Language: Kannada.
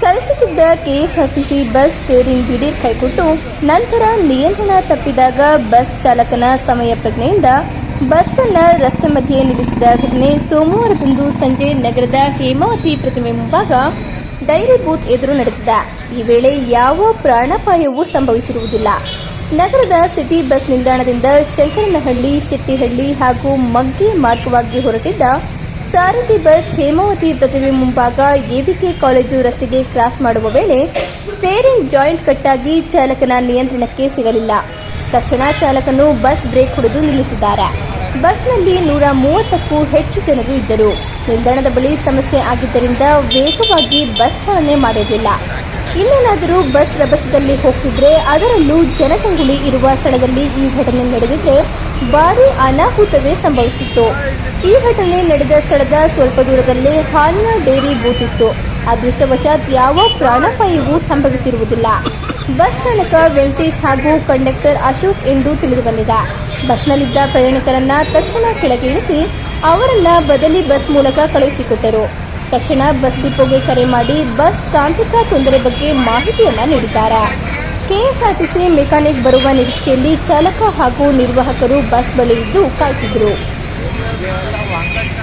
ಚಲಿಸುತ್ತಿದ್ದ ಕೆಎಸ್ಆರ್ಟಿಸಿ ಬಸ್ ಸ್ಟೇರಿಂಗ್ ದಿಢೀರ್ ಕೈಕೊಟ್ಟು ನಂತರ ನಿಯಂತ್ರಣ ತಪ್ಪಿದಾಗ ಬಸ್ ಚಾಲಕನ ಸಮಯ ಪ್ರಜ್ಞೆಯಿಂದ ಬಸ್ ಅನ್ನ ರಸ್ತೆ ಮಧ್ಯೆ ನಿಲ್ಲಿಸಿದ ಘಟನೆ ಸೋಮವಾರದಂದು ಸಂಜೆ ನಗರದ ಹೇಮಾವತಿ ಪ್ರತಿಮೆ ಮುಂಭಾಗ ಡೈರಿ ಬೂತ್ ಎದುರು ನಡೆದಿದೆ. ಈ ವೇಳೆ ಯಾವ ಪ್ರಾಣಾಪಾಯವೂ ಸಂಭವಿಸಿರುವುದಿಲ್ಲ. ನಗರದ ಸಿಟಿ ಬಸ್ ನಿಲ್ದಾಣದಿಂದ ಶಂಕರನಹಳ್ಳಿ, ಶೆಟ್ಟಿಹಳ್ಳಿ ಹಾಗೂ ಮಗ್ಗೆ ಮಾರ್ಗವಾಗಿ ಹೊರಟಿದ್ದ ಸಾರಥಿ ಬಸ್ ಹೇಮಾವತಿ ಪ್ರತಿಮೆ ಮುಂಭಾಗ ಎವಿಕೆ ಕಾಲೇಜು ರಸ್ತೆಗೆ ಕ್ರಾಸ್ ಮಾಡುವ ವೇಳೆ ಸ್ಟೇರಿಂಗ್ ಜಾಯಿಂಟ್ ಕಟ್ಟಾಗಿ ಚಾಲಕನ ನಿಯಂತ್ರಣಕ್ಕೆ ಸಿಗಲಿಲ್ಲ. ತಕ್ಷಣ ಚಾಲಕನು ಬಸ್ ಬ್ರೇಕ್ ಹೊಡೆದು ನಿಲ್ಲಿಸಿದ್ದಾರೆ. ಬಸ್ನಲ್ಲಿ ನೂರ ಮೂವತ್ತಕ್ಕೂ ಹೆಚ್ಚು ಜನರು ಇದ್ದರು. ನಿಲ್ದಾಣದ ಬಳಿ ಸಮಸ್ಯೆ ಆಗಿದ್ದರಿಂದ ವೇಗವಾಗಿ ಬಸ್ ಚಾಲನೆ ಮಾಡಿರಲಿಲ್ಲ ಇನ್ನೇನಾದರೂ ಬಸ್ ರಭಸದಲ್ಲಿ ಹೋಗ್ತಿದ್ರೆ ಅದರಲ್ಲೂ ಜನಜಂಗುಳಿ ಇರುವ ಸ್ಥಳದಲ್ಲಿ ಈ ಘಟನೆ ನಡೆದಿದ್ರೆ ಭಾರೀ ಅನಾಹುತವೇ ಸಂಭವಿಸುತ್ತಿತ್ತು ಈ ಘಟನೆ ನಡೆದ ಸ್ಥಳದ ಸ್ವಲ್ಪ ದೂರದಲ್ಲಿ ಹಾಲಿನ ಡೈರಿ ಬೂತಿತ್ತು. ಅದೃಷ್ಟವಶಾತ್ ಯಾವ ಪ್ರಾಣಾಪಾಯವೂ ಸಂಭವಿಸಿರುವುದಿಲ್ಲ. ಬಸ್ ಚಾಲಕ ವೆಂಕಟೇಶ್ ಹಾಗೂ ಕಂಡಕ್ಟರ್ ಅಶೋಕ್ ಎಂದು ತಿಳಿದು ಬಂದಿದೆ ಬಸ್ನಲ್ಲಿದ್ದ ಪ್ರಯಾಣಿಕರನ್ನ ತಕ್ಷಣ ಕೆಳಗೆ ಇಳಿಸಿ ಅವರನ್ನ ಬದಲಿ ಬಸ್ ಮೂಲಕ ಕಳುಹಿಸಿಕೊಟ್ಟರು. ತಕ್ಷಣ ಬಸ್ ಡಿಪೋಗೆ ಕರೆ ಮಾಡಿ ಬಸ್ ತಾಂತ್ರಿಕ ತೊಂದರೆ ಬಗ್ಗೆ ಮಾಹಿತಿಯನ್ನ ನೀಡಿದ್ದಾರೆ. ಕೆಎಸ್ಆರ್ಟಿಸಿ ಮೆಕ್ಯಾನಿಕ್ ಬರುವ ನಿರೀಕ್ಷೆಯಲ್ಲಿ ಚಾಲಕ ಹಾಗೂ ನಿರ್ವಾಹಕರು ಬಸ್ ಬಳಿ ಇದ್ದು ಕಾಯ್ತಿದ್ರು. Đưa tao.